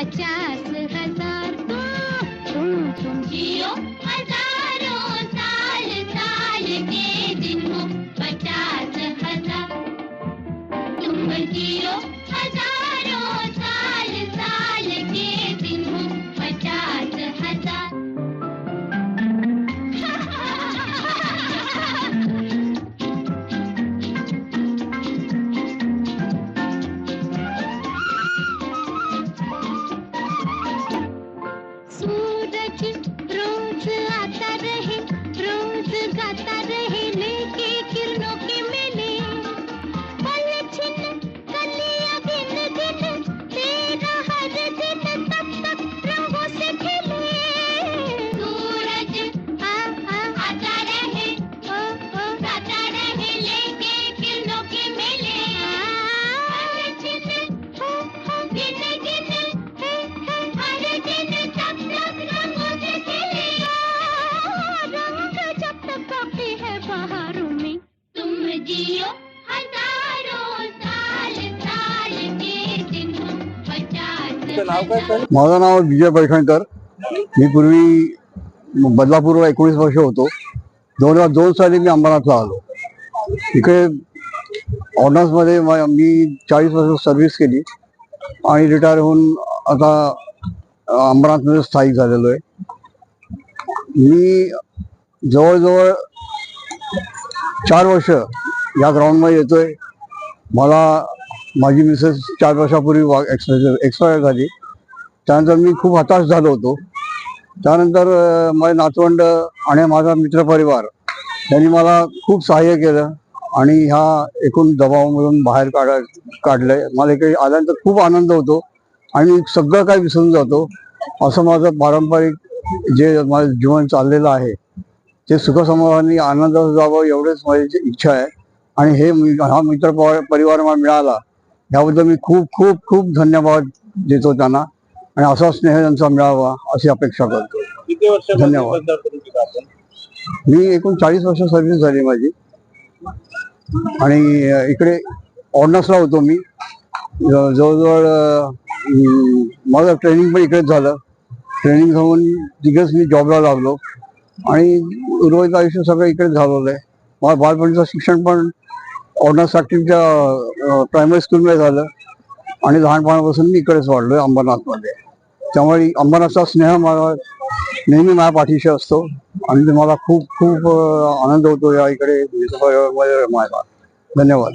पचास हजार को जियो हजारों साल साल के दिन हो, पचास हजार। तुम जियो जियो हजारों साल साल के दिन पचास माझं नाव विजय पैठणकर. मी पूर्वी बदलापूरला एकोणीस वर्ष होतो. दोन हजार दोन साली मी अंबरनाथला आलो. इकडे ऑर्डन्समध्ये म- मी चाळीस वर्ष सर्व्हिस केली आणि रिटायर होऊन आता अंबरनाथमध्ये स्थायिक झालेलो आहे. मी जवळजवळ चार वर्ष या ग्राउंडमध्ये येतोय. मला माझी मिसेस चार वर्षापूर्वी एक्सपायर एक्सपायर झाली. त्यानंतर मी खूप हताश झालो होतो. त्यानंतर माझे नातवंड आणि माझा मित्रपरिवार त्यांनी मला खूप सहाय्य केलं आणि ह्या एकूण दबावामधून बाहेर काढा काढलंय. मला इकडे आल्यानंतर खूप आनंद होतो आणि सगळं काही विसरून जातो. असं माझं पारंपरिक जे माझं जीवन चाललेलं आहे ते सुखसमाधानी आनंदात जावं एवढेच माझी इच्छा आहे. आणि हे हा मित्र परिवार मला मिळाला याबद्दल मी खूप खूप खूप धन्यवाद देतो त्यांना. आणि असा स्नेह त्यांचा मिळावा अशी अपेक्षा करतो. धन्यवाद. मी एकूण चाळीस वर्ष सर्व्हिस झाली माझी. आणि इकडे ऑर्डनसला होतो मी. जवळजवळ माझं ट्रेनिंग पण इकडेच झालं. ट्रेनिंग होऊन तिकडेच मी जॉबला लागलो. आणि उर्वरित आयुष्य सगळं इकडेच घालवलंय. माझं बालपणीचं शिक्षण पण ऑर्डनस फॅक्टरीच्या प्रायमरी स्कूलमध्ये झालं. आणि लहानपणापासून मी इकडेच वाढलो आहे अंबरनाथमध्ये. त्यामुळे अंबरनाथचा स्नेह मला नेहमी माझ्या पाठीशी असतो. आणि ते मला खूप खूप आनंद होतो या इकडे धन्यवाद.